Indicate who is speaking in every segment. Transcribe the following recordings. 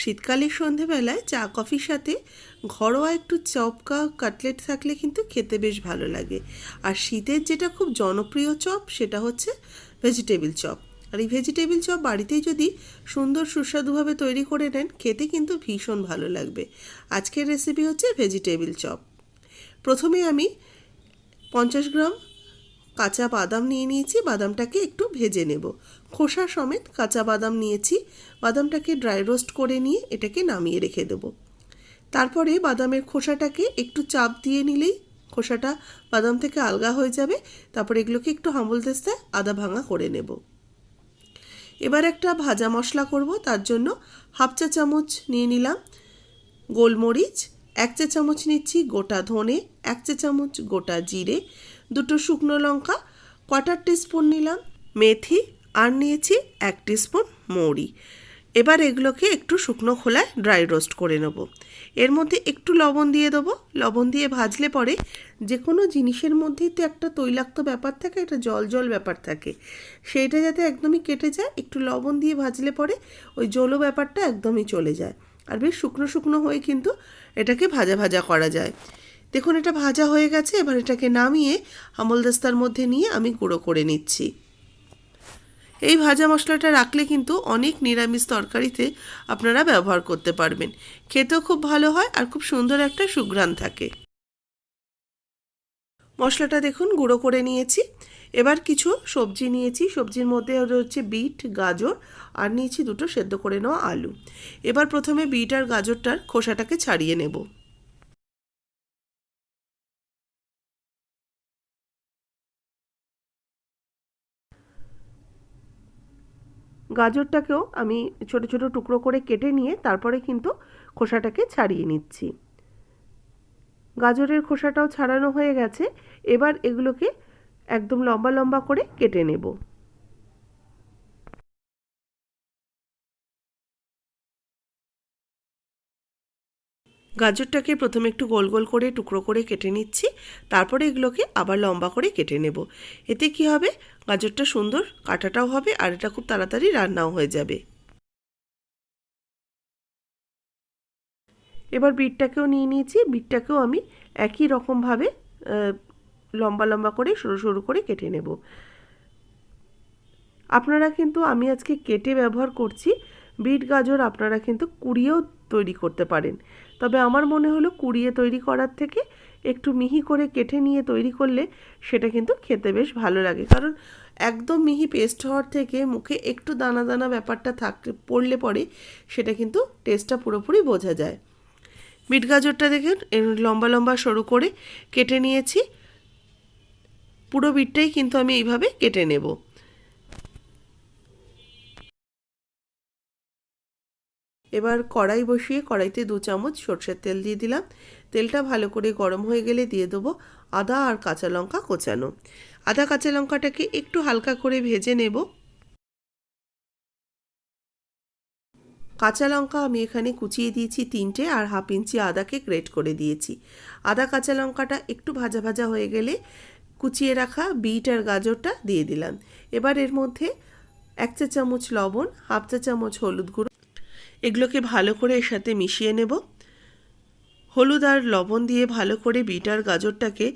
Speaker 1: শীতকালের সন্ধেবেলায় চা, কফির সাথে ঘরোয়া একটু চপকা, কাটলেট থাকলে কিন্তু খেতে বেশ ভালো লাগে। আর শীতের যেটা খুব জনপ্রিয় চপ, সেটা হচ্ছে ভেজিটেবিল চপ। আর এই ভেজিটেবিল চপ বাড়িতেই যদি সুন্দর, সুস্বাদুভাবে তৈরি করে নেন, খেতে কিন্তু ভীষণ ভালো লাগবে। আজকের রেসিপি হচ্ছে ভেজিটেবিল চপ। প্রথমে আমি পঞ্চাশ গ্রাম কাঁচা বাদাম নিয়ে নিয়েছি, বাদামটাকে একটু ভেজে নেব। খোসা সমেত কাঁচা বাদাম নিয়েছি, বাদামটাকে ড্রাই রোস্ট করে নিয়ে এটাকে নামিয়ে রেখে দেব। তারপরে বাদামের খোসাটাকে একটু চাপ দিয়ে নিলেই খোসাটা বাদাম থেকে আলগা হয়ে যাবে, তারপরে এগুলোকে একটু হাম্বল তেস্তায় আদা ভাঙা করে নেব। এবার একটা ভাজা মশলা করব, তার জন্য হাফ চা চামচ নিয়ে নিলাম গোলমরিচ, এক চা চামচ নিচ্ছি গোটা ধনে, এক চা চামচ গোটা জিরে দুটো শুকনো লঙ্কা কোয়ার্টার টিস্পুন নিলাম মেথি আর নিয়েছি এক টিস্পুন মৌরি। এবার এগুলোকে একটু শুকনো খোলায় ড্রাই রোস্ট করে নেব। এর মধ্যে একটু লবণ দিয়ে দেবো। লবণ দিয়ে ভাজলে পরে যে কোনো জিনিসের মধ্যেই তো একটা তৈলাক্ত ব্যাপার থাকে, একটা জল জল ব্যাপার থাকে। সেইটা যাতে একদমই কেটে যায়, একটু লবণ দিয়ে ভাজলে পরে ওই জলো ব্যাপারটা একদমই চলে যায়। আর বেশ শুকনো শুকনো হয়ে কিন্তু এটাকে ভাজা ভাজা করা যায়। দেখুন, এটা ভাজা হয়ে গেছে, এবার এটাকে নামিয়ে আমলদাস্তার মধ্যে নিয়ে আমি গুঁড়ো করে নিচ্ছি। এই ভাজা মশলাটা রাখলে কিন্তু অনেক নিরামিষ তরকারিতে আপনারা ব্যবহার করতে পারবেন। খেতেও খুব ভালো হয় আর খুব সুন্দর একটা সুঘ্রাণ থাকে। মশলাটা দেখুন, গুঁড়ো করে নিয়েছি। এবার কিছু সবজি নিয়েছি। সবজির মধ্যে হচ্ছে বিট, গাজর, আর নিয়েছি দুটো সেদ্ধ করে নেওয়া আলু। এবার প্রথমে বিট আর গাজরটার খোসাটাকে ছাড়িয়ে নেব। গাজরটাকেও আমি ছোট ছোট টুকরো করে কেটে নিয়ে তারপরে কিন্তু খোসাটাকে ছাড়িয়ে নিচ্ছি। গাজরের খোসাটাও ছাড়ানো হয়ে গেছে। এবার এগুলোকে একদম লম্বা লম্বা করে কেটে নেব। গাজরটাকে প্রথমে একটু গোল গোল করে টুকরো করে কেটে নিচ্ছি, তারপরে এগুলোকে আবার লম্বা করে কেটে নেব। এতে কি হবে? গাজরটা সুন্দর কাটাটাও হবে আর এটা খুব তাড়াতাড়ি রান্নাও হয়ে যাবে। এবার বিটটাকেও নিয়ে নিয়েছি। বিটটাকেও আমি একই রকমভাবে লম্বা লম্বা করে সরু সরু করে কেটে নেব। আপনারা কিন্তু আমি আজকে কেটে ব্যবহার করছি। বিট গাজর আপনারা কিন্তু কুড়িয়েও তৈরি করতে পারেন। তবে আমার মনে হলো কুড়িয়ে তৈরি করার থেকে একটু মিহি করে কেটে নিয়ে তৈরি করলে সেটা কিন্তু খেতে বেশ ভালো লাগে। কারণ একদম মিহি পেস্ট হওয়ার থেকে মুখে একটু দানা দানা ব্যাপারটা থাকলে পড়লে পরে সেটা কিন্তু টেস্টটা পুরোপুরি বোঝা যায়। বিট গাজরটা দেখেন লম্বা লম্বা সরু করে কেটে নিয়েছি। পুরো বিটটাই কিন্তু আমি এইভাবে কেটে নেব। এবার কড়াই বসিয়ে কড়াইতে দু চামচ সর্ষের তেল দিয়ে দিলাম। তেলটা ভালো করে গরম হয়ে গেলে দিয়ে দেবো আদা আর কাঁচা লঙ্কা কোচানো। আদা কাঁচা লঙ্কাটাকে একটু হালকা করে ভেজে নেব। কাঁচা লঙ্কা আমি এখানে কুচিয়ে দিয়েছি তিনটে আর হাফ ইঞ্চি আদাকে গ্রেট করে দিয়েছি। আদা কাঁচা লঙ্কাটা একটু ভাজা ভাজা হয়ে গেলে কুচিয়ে রাখা বিট আর গাজরটা দিয়ে দিলাম। এবার এর মধ্যে এক চা চামচ লবণ, হাফ চা চামচ হলুদ গুঁড়ো এগুলোকে ভালো করে এর সাথে মিশিয়ে নেব। হলুদ আর লবণ দিয়ে ভালো করে বিটার গাজরটাকে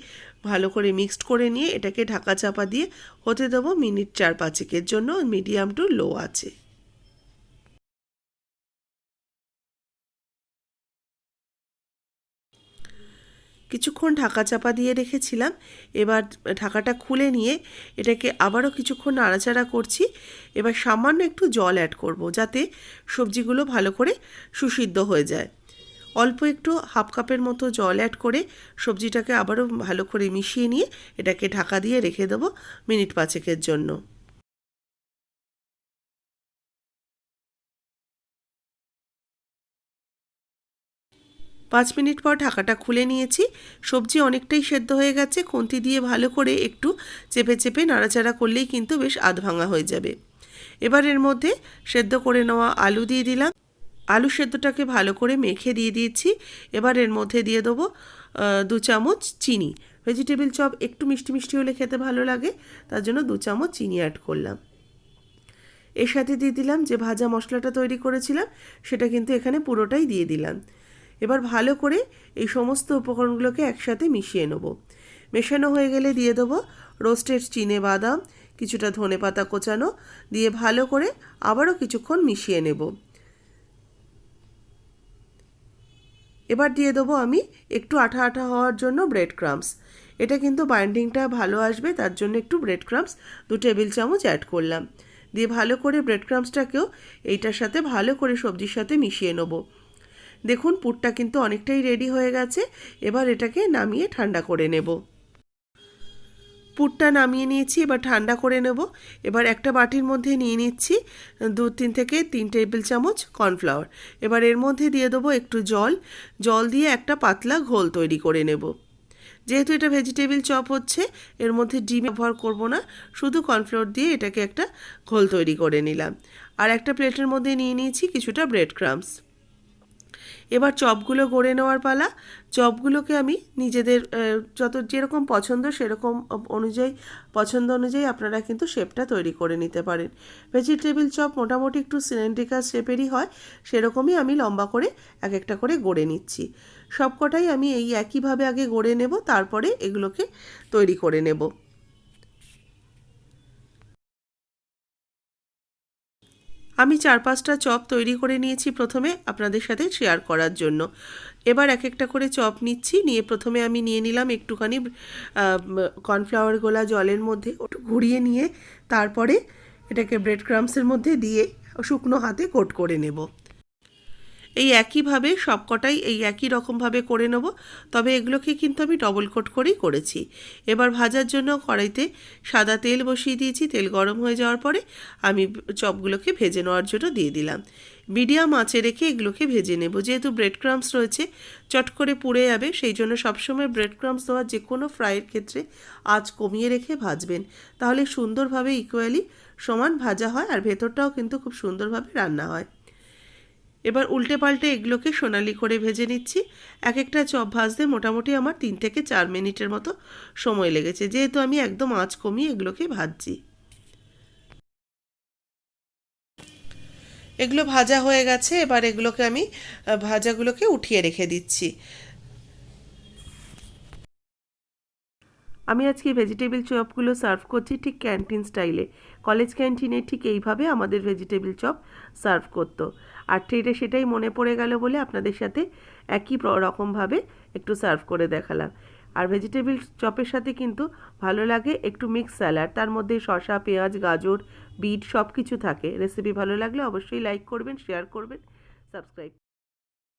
Speaker 1: ভালো করে মিক্সড করে নিয়ে এটাকে ঢাকা চাপা দিয়ে হতে দেবো মিনিট চার পাঁচেকের জন্য, মিডিয়াম টু লো আছে কিছুক্ষণ ঢাকা চাপা দিয়ে রেখেছিলাম। এবার ঢাকাটা খুলে নিয়ে এটাকে আবারও কিছুক্ষণ নাড়াচাড়া করছি। এবার সামান্য একটু জল অ্যাড করব যাতে সবজিগুলো ভালো করে সুসিদ্ধ হয়ে যায়। অল্প একটু হাফ কাপের মতো জল অ্যাড করে সবজিটাকে আবারও ভালো করে মিশিয়ে নিয়ে এটাকে ঢাকা দিয়ে রেখে দেবো মিনিট পাঁচেকের জন্য। পাঁচ মিনিট পর ঢাকাটা খুলে নিয়েছি। সবজি অনেকটাই সেদ্ধ হয়ে গেছে, খুন্তি দিয়ে ভালো করে একটু চেপে চেপে নাড়াচাড়া করলেই কিন্তু বেশ আধ ভাঙা হয়ে যাবে। এবার এর মধ্যে সেদ্ধ করে নেওয়া আলু দিয়ে দিলাম। আলু সেদ্ধটাকে ভালো করে মেখে দিয়ে দিয়েছি। এবার এর মধ্যে দিয়ে দেবো দু চামচ চিনি। ভেজিটেবিল চপ একটু মিষ্টি মিষ্টি হলে খেতে ভালো লাগে, তার জন্য দু চামচ চিনি অ্যাড করলাম। এর সাথে দিয়ে দিলাম যে ভাজা মশলাটা তৈরি করেছিলাম, সেটা কিন্তু এখানে পুরোটাই দিয়ে দিলাম। এবার ভালো করে এই সমস্ত উপকরণগুলোকে একসাথে মিশিয়ে নেব। মেশানো হয়ে গেলে দিয়ে দেবো রোস্টেড চিনে বাদাম, কিছুটা ধনে পাতা কোচানো, দিয়ে ভালো করে আবারও কিছুক্ষণ মিশিয়ে নেব। এবার দিয়ে দেবো আমি একটু আঠা আঠা হওয়ার জন্য ব্রেড ক্রামস এটা কিন্তু বাইন্ডিংটা ভালো আসবে, তার জন্য একটু ব্রেড ক্রামস দু টেবিল চামচ অ্যাড করলাম। দিয়ে ভালো করে ব্রেড ক্রামসটাকেও এইটার সাথে ভালো করে সবজির সাথে মিশিয়ে নেব। দেখুন পুরটা কিন্তু অনেকটাই রেডি হয়ে গেছে। এবার এটাকে নামিয়ে ঠান্ডা করে নেব। পুরটা নামিয়ে নিয়েছি, এবার ঠান্ডা করে নেব। এবার একটা বাটির মধ্যে নিয়ে নিচ্ছি দু তিন থেকে তিন টেবিল চামচ কর্নফ্লাওয়ার। এবার এর মধ্যে দিয়ে দেবো একটু জল। জল দিয়ে একটা পাতলা ঘোল তৈরি করে নেব। যেহেতু এটা ভেজিটেবিল চপ হচ্ছে, এর মধ্যে ডিম ব্যবহার করব না, শুধু কর্নফ্লাওয়ার দিয়ে এটাকে একটা ঘোল তৈরি করে নিলাম। আর একটা প্লেটের মধ্যে নিয়ে নিয়েছি কিছুটা ব্রেড ক্রামস এবার চপগুলো গড়ে নেওয়ার পালা। চপগুলোকে আমি নিজেদের যত যেরকম পছন্দ সেরকম অনুযায়ী, পছন্দ অনুযায়ী আপনারা কিন্তু শেপটা তৈরি করে নিতে পারেন। ভেজিটেবিল চপ মোটামুটি একটু সিলিন্ড্রিকাল শেপেরই হয়, সেরকমই আমি লম্বা করে এক একটা করে গড়ে নিচ্ছি। সবকটাই আমি এই একইভাবে আগে গড়ে নেব, তারপরে এগুলোকে তৈরি করে নেব। আমি চার পাঁচটা চপ তৈরি করে নিয়েছি প্রথমে আপনাদের সাথে শেয়ার করার জন্য। এবার এক একটা করে চপ নিচ্ছি, নিয়ে প্রথমে আমি নিয়ে নিলাম একটুখানি কর্নফ্লাওয়ার গোলা জলের মধ্যে ওটু ঘুরিয়ে নিয়ে, তারপরে এটাকে ব্রেড ক্রামসের মধ্যে দিয়ে শুকনো হাতে কোট করে নেব। এই একইভাবে সবকটাই এই একই রকমভাবে করে নেব। তবে এগুলোকে কিন্তু আমি ডবল কোট করেই করেছি। এবার ভাজার জন্য কড়াইতে সাদা তেল বসিয়ে দিয়েছি। তেল গরম হয়ে যাওয়ার পরে আমি চপগুলোকে ভেজে নেওয়ার জন্য দিয়ে দিলাম। মিডিয়াম আঁচে রেখে এগুলোকে ভেজে নেব। যেহেতু ব্রেড ক্রামস রয়েছে, চট করে পুড়ে যাবে, সেই জন্য সবসময় ব্রেড ক্রামস দেওয়া যে কোনো ফ্রাইয়ের ক্ষেত্রে আঁচ কমিয়ে রেখে ভাজবেন। তাহলে সুন্দরভাবে ইকুয়ালি সমান ভাজা হয় আর ভেতরটাও কিন্তু খুব সুন্দরভাবে রান্না হয়। এবার উল্টে পাল্টে এগুলোকে সোনালি করে ভেজে নিচ্ছি। এক একটা চপ ভাজতে মোটামুটি আমার তিন থেকে চার মিনিটের মতো সময় লেগেছে। যেহেতু আমি একদম আঁচ কমিয়ে এগুলোকে ভাজছি। এগুলো ভাজা হয়ে গেছে। এবার এগুলোকে আমি ভাজাগুলোকে উঠিয়ে রেখে দিচ্ছি। আমি আজকে ভেজিটেবিল চপগুলো সার্ভ করছি ঠিক ক্যান্টিন স্টাইলে। কলেজ ক্যান্টিনে ঠিক এইভাবে আমাদের ভেজিটেবিল চপ সার্ভ করতো। আর ট্রেটে সেটাই মনে পড়ে গেল বলে আপনাদের সাথে একই রকমভাবে একটু সার্ভ করে দেখালাম। আর ভেজিটেবিল চপের সাথে কিন্তু ভালো লাগে একটু মিক্স স্যালাড তার মধ্যে শশা পেঁয়াজ, গাজর, বিট সব কিছু থাকে। রেসিপি ভালো লাগলে অবশ্যই লাইক করবেন শেয়ার করবেন সাবস্ক্রাইব